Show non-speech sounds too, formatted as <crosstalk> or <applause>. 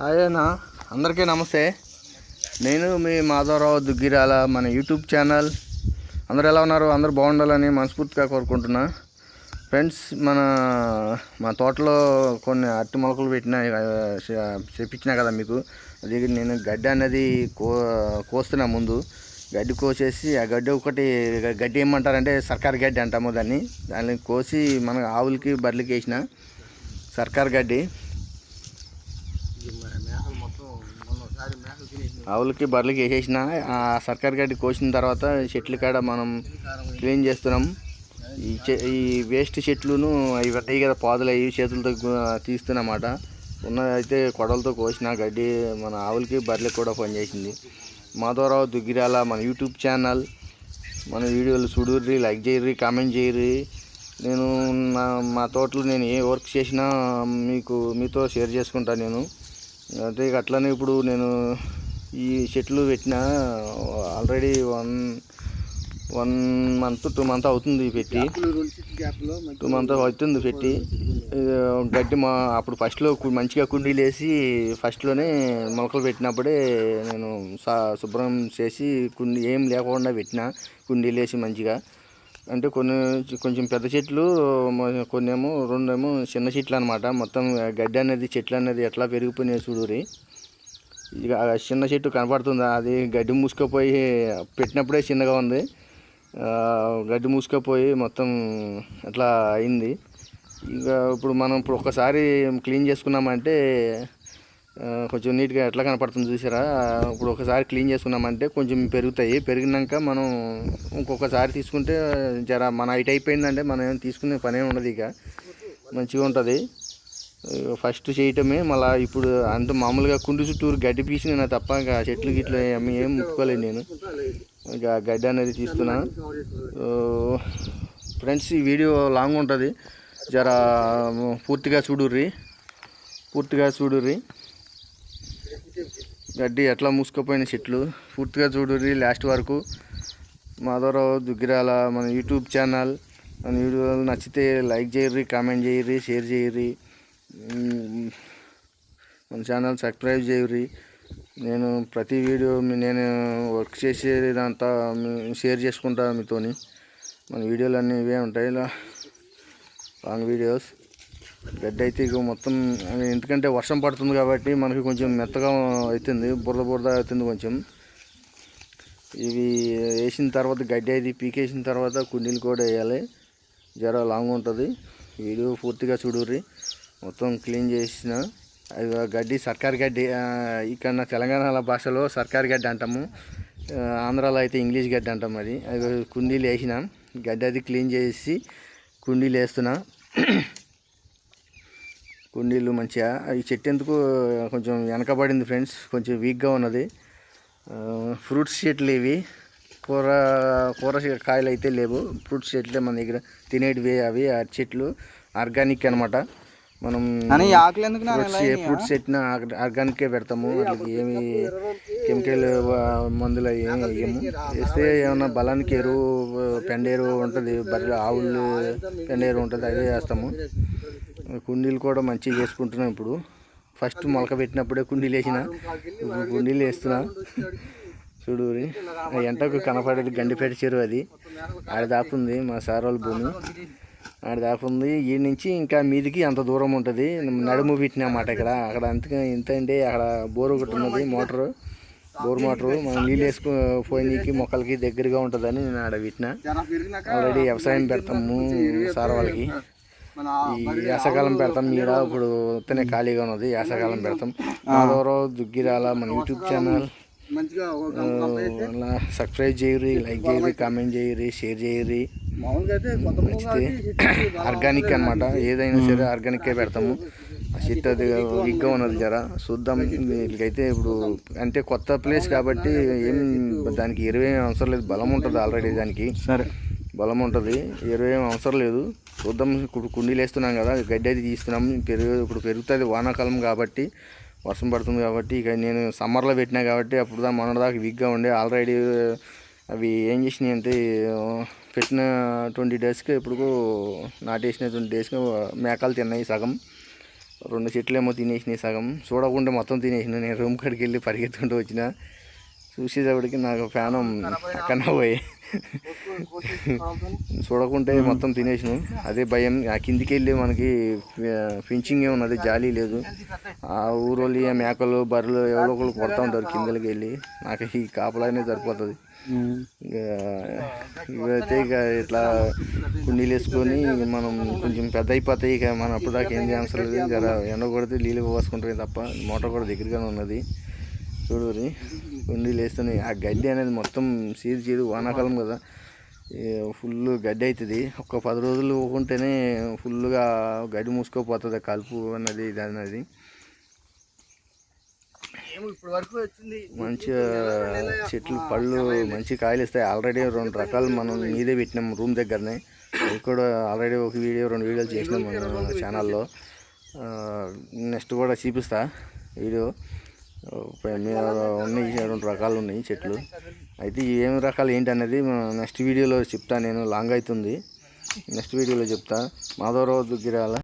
Hi అన్న. అందరికీ నమస్తే. నేను మీ మాధవరావు దుగ్గిరాల మన యూట్యూబ్ ఛానల్. అందరు ఎలా ఉన్నారు? అందరు బాగుండాలని మనస్ఫూర్తిగా కోరుకుంటున్నా. ఫ్రెండ్స్ మన మా తోటలో కొన్ని అట్టి మొలకలు పెట్టిన చెప్పించినా కదా మీకు? అది నేను గడ్డి అనేది కో కోస్తున్నా ముందు. గడ్డి కోసేసి ఆ గడ్డి ఒకటి గడ్డి ఏమంటారంటే సర్కార్ గడ్డి అంటాము దాన్ని. దాన్ని కోసి మన ఆవులకి బర్రెలకి వేసిన సర్కార్ గడ్డి. ఆవులకి బర్రెలకి వేసేసిన ఆ సర్కార్ గడ్డి కోసిన తర్వాత చెట్లు కాడ మనం క్లీన్ చేస్తున్నాం. ఈ చె ఈ వేస్ట్ చెట్లును అవి పెట్టాయి కదా పాదులు అవి చేతులతో తీస్తున్నమాట. ఉన్నదైతే కొడలతో కోసిన గడ్డి మన ఆవులకి బర్రెలకి కూడా పనిచేసింది. మాధవరావు దుగ్గిరాల మన యూట్యూబ్ ఛానల్. మన వీడియోలు చూడుర్రి లైక్ చేయర్రి కామెంట్ చేయర్రి. నేను నా మా తోటలో నేను ఏ వర్క్ చేసినా మీకు మీతో షేర్ చేసుకుంటాను నేను. అంటే ఇక అట్లనే ఇప్పుడు నేను ఈ చెట్లు పెట్టిన already one one month two month అవుతుంది పెట్టి. టూ మంత్ అవుతుంది పెట్టి. గడ్డి మా అప్పుడు ఫస్ట్లో మంచిగా కుండీలు వేసి ఫస్ట్లోనే మొలకలు పెట్టినప్పుడే నేను సా- శుభ్రం చేసి కుండీ ఏం లేకుండా పెట్టిన కుండీలు వేసి మంచిగా. అంటే కొన్ని కొంచెం పెద్ద చెట్లు కొన్ని ఏమో రెండు ఏమో చిన్న చెట్లు అనమాట మొత్తం గడ్డి అనేది చెట్లు అనేది ఎట్లా పెరిగిపోయినాయి చూడురి ఇక చిన్న చెట్టు కనపడుతుందా? అది గడ్డి మూసుకుపోయి పెట్టినప్పుడే చిన్నగా ఉంది. గడ్డి మూసుకుపోయి మొత్తం అట్లా అయింది. ఇక ఇప్పుడు మనం ఇప్పుడు ఒక్కసారి క్లీన్ చేసుకున్నామంటే కొంచెం నీట్గా ఎట్లా కనపడుతుంది చూసారా? ఇప్పుడు ఒకసారి క్లీన్ చేసుకున్నామంటే కొంచెం పెరుగుతాయి. పెరిగినాక మనం ఇంకొకసారి తీసుకుంటే జర మన హైట్ అయిపోయిందంటే మనం ఏం తీసుకునే పనే ఉండదు ఇక. మంచిగా ఉంటుంది. ఫస్ట్ చేయటమే మళ్ళీ ఇప్పుడు అంత మామూలుగా కుండు చుట్టూరు గడ్డి పీసిన తప్ప ఇంకా చెట్లు గిట్లు అమ్మి ఏం ముట్టుకోలేదు నేను. ఇంకా గడ్డి అనేది తీస్తున్నా. ఫ్రెండ్స్ ఈ వీడియో లాంగ్ ఉంటుంది. జర పూర్తిగా చూడుర్రి. పూర్తిగా చూడుర్రి. గడ్డి ఎట్లా మూసుకుపోయిన చెట్లు. పూర్తిగా చూడుర్రి లాస్ట్ వరకు. మాధవరావు దుగ్గిరాల మన యూట్యూబ్ ఛానల్. మన వీడియోలు నచ్చితే లైక్ చేయర్రి కామెంట్ చేయర్రి షేర్ చేయర్రి. మన ఛానల్ సబ్స్క్రైబ్ చేయర్రి. నేను ప్రతి వీడియో నేను వర్క్ చేసేదంతా షేర్ చేసుకుంటా మీతోని. మన వీడియోలు అన్నీ ఇవే ఉంటాయి. ఇలా లాంగ్ వీడియోస్. గడ్డి అయితే ఇక మొత్తం ఎందుకంటే వర్షం పడుతుంది కాబట్టి మనకి కొంచెం మెత్తగా అవుతుంది బురద బురద అవుతుంది కొంచెం. ఇవి వేసిన తర్వాత గడ్డి అయితే పీకేసిన తర్వాత కుండీలు కూడా వేయాలి. జర లాంగ్ ఉంటుంది వీడియో పూర్తిగా చూడుర్రి. మొత్తం క్లీన్ చేసిన. అది గడ్డి సర్కార్ గడ్డి ఇక్కడ తెలంగాణ భాషలో సర్కార్ గడ్డి అంటాము. ఆంధ్రాలో అయితే ఇంగ్లీష్ గడ్డి అంటాం అది. అది కుండీలు వేసినాం. గడ్డి అది క్లీన్ చేసి కుండీలు వేస్తున్నా. కుండీలు మంచిగా ఈ చెట్టు ఎందుకు కొంచెం వెనకబడింది ఫ్రెండ్స్? కొంచెం వీక్గా ఉన్నది. ఫ్రూట్స్ చెట్లు ఇవి. కూర కూర కాయలు అయితే లేవు. ఫ్రూట్స్ చెట్లే మన దగ్గర తినేటివి అవి ఆ చెట్లు. ఆర్గానిక్ అనమాట మనం ఆకులు ఎందుకు ఫ్రూట్స్ ఏ ఫ్రూట్స్ చెట్టిన ఆర్గానికే పెడతాము. వాటికి ఏమి కెమికల్ మందులు అవి ఏమి వేయము వేస్తే ఏమన్నా బలానికి ఎరువు పెండ ఎరువు ఉంటుంది బర్రె ఆవులు పెండ ఎరువు ఉంటుంది అదే వేస్తాము. కుండీలు కూడా మంచిగా వేసుకుంటున్నాం ఇప్పుడు. ఫస్ట్ మొలక పెట్టినప్పుడే కుండీలు వేసిన. ఇప్పుడు కుండీలు వేస్తున్నా. చూడు ఆ ఎంటకు కనపడేది గండిపేట చెరువు అది. ఆడ దాకుంది మా సార్ వాళ్ళ భూమి. ఆడ దాకా ఉంది. ఈ నుంచి ఇంకా మీదికి అంత దూరం ఉంటుంది. నడుము పెట్టినమాట ఇక్కడ. అక్కడ అంతగా ఇంత అంటే అక్కడ బోరు ఒకటి ఉన్నది మోటారు. Bore motor. మనం నీళ్ళు వేసుకు పోయినీకి మొక్కలకి దగ్గరగా ఉంటుందని నేను ఆడ పెట్టిన. ఆల్రెడీ వ్యవసాయం పెడతాము సార్ వాళ్ళకి. ఈ వేసవకాలం పెడతాం మీడ ఇప్పుడు ఉత్తనే ఖాళీగా ఉన్నది. వేసవకాలం పెడతాం. మాధవరావు దుగ్గిరాల మన యూట్యూబ్ ఛానల్. అలా సబ్స్క్రైబ్ చేయరు లైక్ చేయరు కామెంట్ చేయరు షేర్ చేయరు నచ్చితే ఆర్గానిక్ <clears throat> అన్నమాట. ఏదైనా సరే ఆర్గానిక్కే పెడతాము. ఆ చెట్టు అది వీక్గా ఉన్నది. జర. చూద్దాం. వీళ్ళకైతే ఇప్పుడు అంటే కొత్త ప్లేస్ కాబట్టి ఏం దానికి ఇరవై అవసరం లేదు. బలం ఉంటుంది ఆల్రెడీ దానికి. సరే. బలం ఉంటుంది. ఎరువు ఏం అవసరం లేదు. చూద్దాం. ఇప్పుడు కుండీలు వేస్తున్నాం కదా. గడ్డి అయితే తీస్తున్నాం. పెరుగు ఇప్పుడు పెరుగుతుంది వానాకాలం కాబట్టి వర్షం పడుతుంది కాబట్టి ఇక నేను సమ్మర్లో పెట్టినా కాబట్టి అప్పుడు దా మొన్నటిదాకా వీక్గా ఉండే. ఆల్రెడీ అవి ఏం చేసినాయి అంటే పెట్టిన ట్వంటీ డేస్కి ఇప్పుడు నాటేసిన ట్వంటీ డేస్కి మేకలు తిన్నాయి సగం. రెండు చెట్లు ఏమో తినేసినాయి సగం. చూడకుండా మొత్తం తినేసిన. నేను రూమ్ కాడికి వెళ్ళి పరిగెత్తుకుంటూ వచ్చిన. చూసేటప్పటికి నాకు ఫ్యానం అక్కడ పోయి చూడకుంటే మొత్తం తినేసిన. అదే భయం. ఆ కిందికి వెళ్ళి మనకి ఫించింగ్ ఉన్నది జాలీ లేదు. ఆ ఊరోళ్ళు మేకలు బర్రెలు ఎవరో ఒకళ్ళు కొడతా ఉంటారు కిందకి వెళ్ళి. నాకు ఈ కాపలానే సరిపోతుంది. ఇంకా ఇవైతే ఇక ఇట్లా కుండీలు వేసుకొని మనం కొంచెం పెద్ద అయిపోతాయి ఇక మనం అప్పుడు దాకా ఏం చేయాల్సిన లేదు. జర ఎండ కొడితే నీళ్ళు పోసుకుంటాయి తప్ప మోటార్ కూడా దగ్గరగానే ఉన్నది. చూడరి కుండీలు వేస్తున్నాయి ఆ గడ్డి అనేది మొత్తం సీదు చీదు వానాకాలం కదా. ఫుల్ గడ్డి అవుతుంది ఒక పది రోజులు ఊకుంటేనే ఫుల్గా గడ్డి మూసుకోపోతుంది కలుపు అన్నది ఇది అన్నది. మంచిగా చెట్లు పళ్ళు మంచి కాయలు ఇస్తాయి ఆల్రెడీ రెండు రకాలు మనం మీదే పెట్టినాం రూమ్ దగ్గరనే. అవి కూడా ఆల్రెడీ ఒక వీడియో రెండు వీడియోలు చేసినాం మన ఛానల్లో నెక్స్ట్ కూడా చూపిస్తా వీడియో. మీద ఉన్నాయి రెండు రకాలు ఉన్నాయి చెట్లు. అయితే ఏం రకాలు ఏంటి అనేది నెక్స్ట్ వీడియోలో చెప్తా నేను లాంగ్ అవుతుంది. నెక్స్ట్ వీడియోలో చెప్తా. మాధవరావు దగ్గర